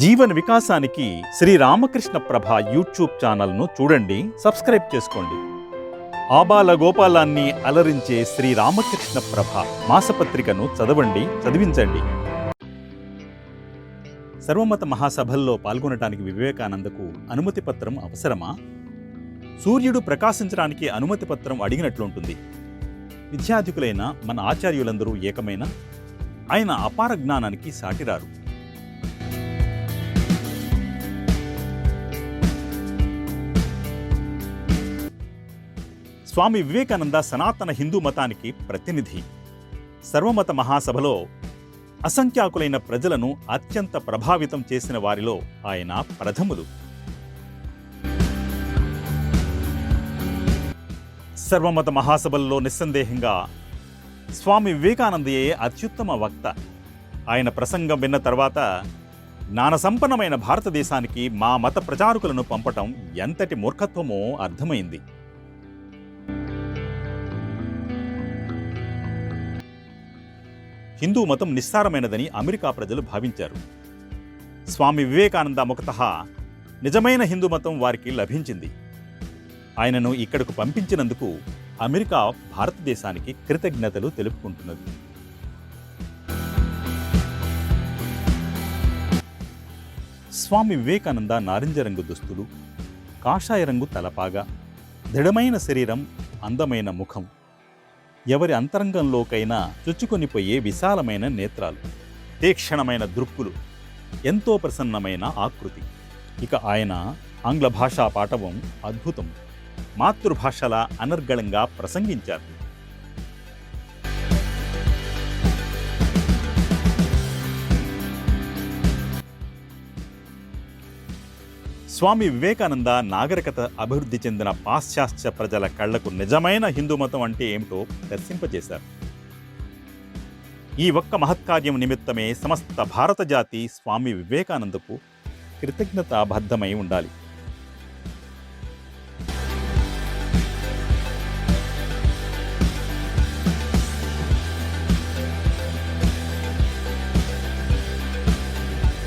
జీవన వికాసానికి శ్రీ రామకృష్ణ ప్రభ యూట్యూబ్ ఛానల్ను చూడండి సబ్స్క్రైబ్ చేసుకోండి. ఆబాల గోపాలాన్ని అలరించే శ్రీ రామకృష్ణ ప్రభ మాసపత్రికను చదవండి చదివించండి. సర్వమత మహాసభల్లో పాల్గొనటానికి వివేకానందకు అనుమతి పత్రం అవసరమా? సూర్యుడు ప్రకాశించడానికి అనుమతి పత్రం అడిగినట్లుంటుంది. విద్యాధికులైన మన ఆచార్యులందరూ ఏకమైన? ఆయన అపార జ్ఞానానికి సాటిరారు. స్వామి వివేకానంద సనాతన హిందూ మతానికి ప్రతినిధి. సర్వమత మహాసభలో అసంఖ్యాకులైన ప్రజలను అత్యంత ప్రభావితం చేసిన వారిలో ఆయన ప్రథములు. సర్వమత మహాసభల్లో నిస్సందేహంగా స్వామి వివేకానందయే అత్యుత్తమ వక్త. ఆయన ప్రసంగం విన్న తర్వాత జ్ఞానసంపన్నమైన భారతదేశానికి మా మత ప్రచారకులను పంపటం ఎంతటి మూర్ఖత్వమో అర్థమైంది. హిందూ మతం నిస్సారమైనదని అమెరికా ప్రజలు భావించారు. స్వామి వివేకానంద ముఖత నిజమైన హిందూ మతం వారికి లభించింది. ఆయనను ఇక్కడకు పంపించినందుకు అమెరికా భారతదేశానికి కృతజ్ఞతలు తెలుపుకుంటున్నది. స్వామి వివేకానంద నారింజ రంగు దుస్తులు కాషాయ రంగు తలపాగా దృఢమైన శరీరం అందమైన ముఖం. ఎవరి అంతరంగంలోకైనా చొచ్చుకొనిపోయే విశాలమైన నేత్రాలు తీక్షణమైన దృక్కులు ఎంతో ప్రసన్నమైన ఆకృతి. ఇక ఆయన ఆంగ్ల భాషా పాఠవం అద్భుతం. మాతృభాషలా అనర్గళంగా ప్రసంగించారు. స్వామి వివేకానంద నాగరికత అభివృద్ధి చెందిన పాశ్చాత్య ప్రజల కళ్ళకు నిజమైన హిందూ మతం అంటే ఏమిటో దర్శింపజేశారు ఈ ఒక్క మహత్కార్యం నిమిత్తమే సమస్త భారత జాతి స్వామి వివేకానందకు కృతజ్ఞతాబద్ధమై ఉండాలి.